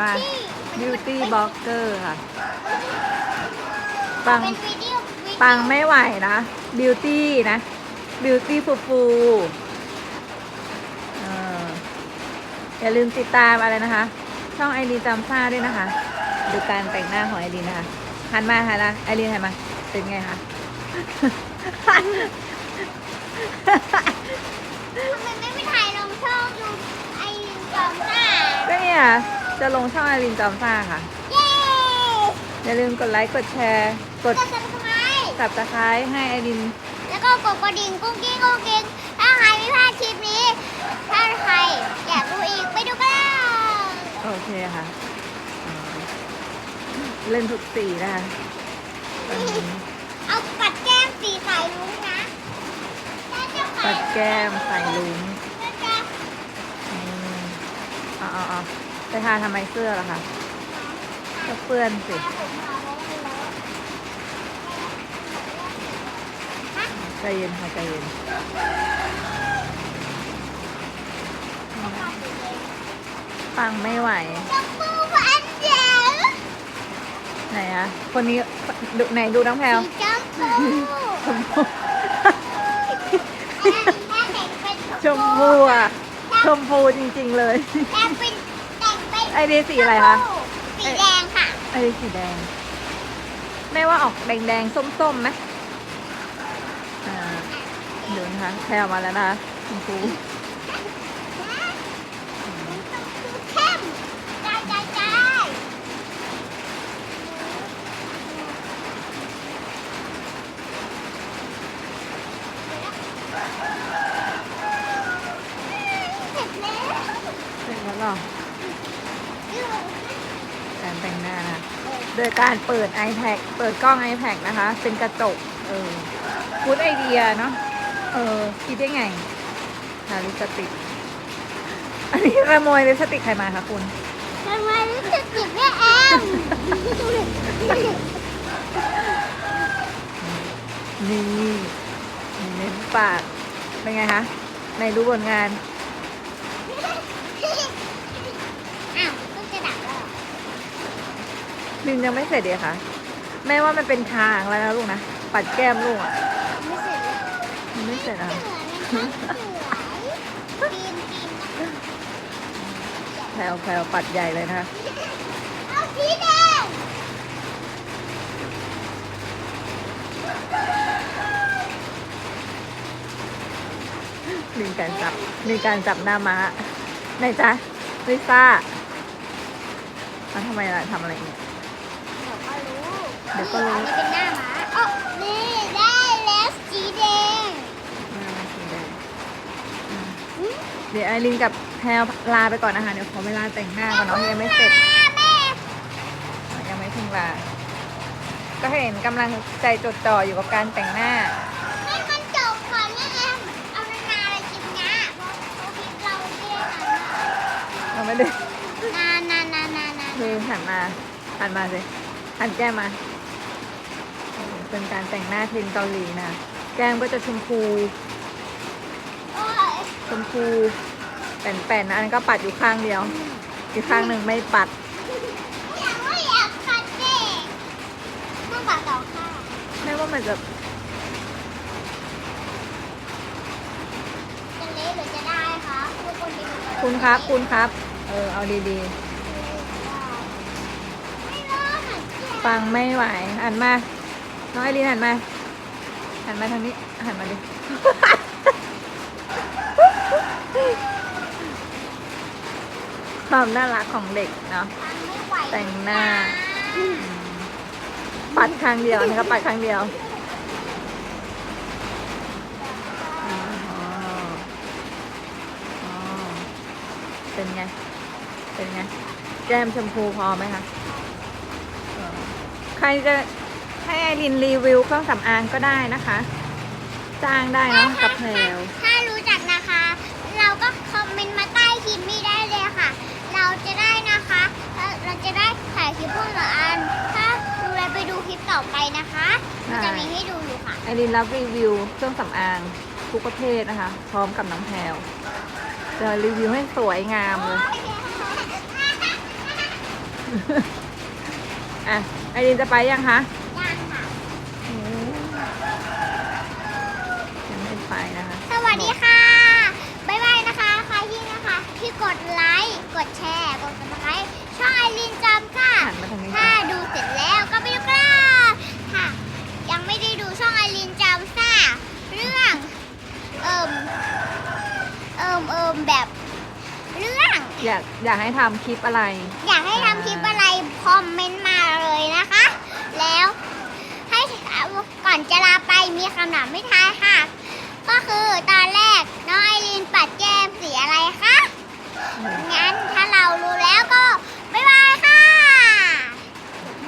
มา beauty blogger ค่ะ ปัง เป็นวิดีโอวิดีโอปังไม่ไหวนะ beauty นะ beauty ฟูฟูเอออย่าลืมติดตามอะไรนะคะ ช่องไอรีนจำซ่าด้วยนะคะ ดูการแต่งหน้าของไอรีนนะคะหันมาหันมาไอรีนหันมา เป็นไงคะ ทำไมไม่ไปถ่ายลงช่องดูไอรินจอมซ่าก็เนี่ย จะลงช่องไอรีนจำซ่าค่ะ เย้อย่าลืมกดไลค์กดแชร์ กดก็จะทำไมสับตะไคร้ให้ไอริน แล้วก็กดกระดิ่งกุ้งกิ้งกุ้งกิ้งถ้าใครไม่พลาดคลิปนี้ ถ้าใครอยากดูอีกไปดูกันเลยโอเคค่ะเออเล่นทุกสีนะคะตอนนี้เอาปัดแก้มสีใสรุ้งนะถ้าจะใส่ปัดแก้มใส่ลุงถ้าจะ อืมเอ๋อา ไปทาทำไมเสื้อล่ะคะก็เปื้อนสิใจเย็นค่ะใจเย็นฟังไม่ไหวชมพูพันเจ๋งไหนอะคนนี้ดูไหนดูน้องแพลวสีชมพูชมพูถ้าแต่งเป็นชมพูอะชมพูจริง ๆ เลย ไอเดียสีอะไรคะ สีแดงค่ะ ไอเดียสีแดง แม่ว่าออกแดงๆส้มๆไหมอ่าดูนะคะแพลวมาแล้วนะคะชมพูเข้มใจใจใจเสร็จแล้วเสร็จแล้วเหรอ การแต่งหน้านะคะโดยการเปิด iPad เปิดกล้อง iPad นะคะ เป็นกระจก เออพูดไอเดียเนาะ เออ คิดได้ไงทาลิปสติก อันนี้ขโมยลิปสติกใครมาคะคุณทำไมรู้สึกจิบแม่แอมนี่เน้นปาก เป็นไงคะ ในดูผลงาน อ้าวก็จะดับแล้วเหรอ ลินยังไม่เสร็จเลยค่ะ แม่ว่ามันเป็นทางแล้วนะลูกนะ ปัดแก้มลูกอะไม่เสร็จเลยมันไม่เสร็จอะเหมือนมันสวยปีนปีนนะแพลวแพลวปัดใหญ่เลยนะคะ เอาสีแดงมีการจับ มีการจับหน้าม้าไหนจ๊ะลิซ่าแล้วทำไมล่ะทำอะไรเนี่ย เดี๋ยวก็รู้เดี๋ยวก็รู้นี่อันเป็นหน้าม้าอ๋อนี่ได้แล้วสีแดงมาสีแดงเดี๋ยวไอรินกับแพลลาไปก่อนนะคะ เดี๋ยวขอเวลาแต่งหน้าก่อนเนาะยังไม่เสร็จ ยังไม่ถึงลา ก็เห็นกำลังใจจดจ่ออยู่กับการแต่งหน้าให้มันจบก่อนนะแอมเอานานๆเลยกินนะเพราะเราไม่ได้นานมากเราไม่ได้นานนานนานนานคือหันมาหันมาสิหันแก้มมา เป็นการแต่งหน้าเทรนด์เกาหลีนะ แก้มก็จะชมพูโอ้ยชมพูแป่นๆนะอันนั้นก็ปัดอยู่ข้างเดียว อีกข้างหนึ่งไม่ปัดอยากว่าอยากคัดเด็กต้องปัดสองข้างไม่ว่ามันจะจะเละหรือจะได้คะทุกคนดีคุณครับคุณครับ เออ เอาดีไม่รอดเหมือนกันๆฟังไม่ไหวหันมา น้องไอรีนหันมา หันมาทางนี้ หันมาดิ ความน่ารักของเด็กเนาะ แต่งหน้า ปัดครั้งเดียวนนี้ก็ปัดครั้งเดียวอ๋ออ๋อเป็นไง เป็นไง แก้มชมพูพอไหมคะ ใครจะ ให้ไอรินรีวิวเครื่องสำอางก็ได้นะคะ จ้างได้เนอะกับแพลวถ้ารู้จักนะคะ เราก็คอมเมนต์มาใต้คลิปนี้ได้เลยค่ะ เราจะได้นะคะเอ่อเราจะได้ถ่ายคลิปพวกเราอัน ถ้าดูแลวไปดูคลิปต่อไปนะคะมันจะมีให้ดูอยู่ค่ะ ไอรินรับรีวิวเครื่องสำอางทุกประเภทนะคะ พร้อมกับน้องแพลวจะรีวิวให้สวยงามเลยอะไอรินจะไปยังคะยังค่ะ ยังไม่ไปนะคะ สวัสดีค่ะ บ๊ายบายนะคะ ใครที่นะคะ ที่ กดไลค์ กดแชร์ กดติดตามช่องไอรินจำค่ะ หันมาทางนี้ถ้าค่ะดูเสร็จแล้วก็ไปดูกันค่ะ ยังไม่ได้ดูช่องไอรินจำซ่า เรื่อง เอิมเอิมเอิมแบบ เรื่อง อยากอยากให้ทำคลิปอะไร อยากให้ทำคลิปอะไรคอมเมนต์มาเลยนะคะ แล้วให้ก่อนจะลาไปมีคำถามไม่ทาย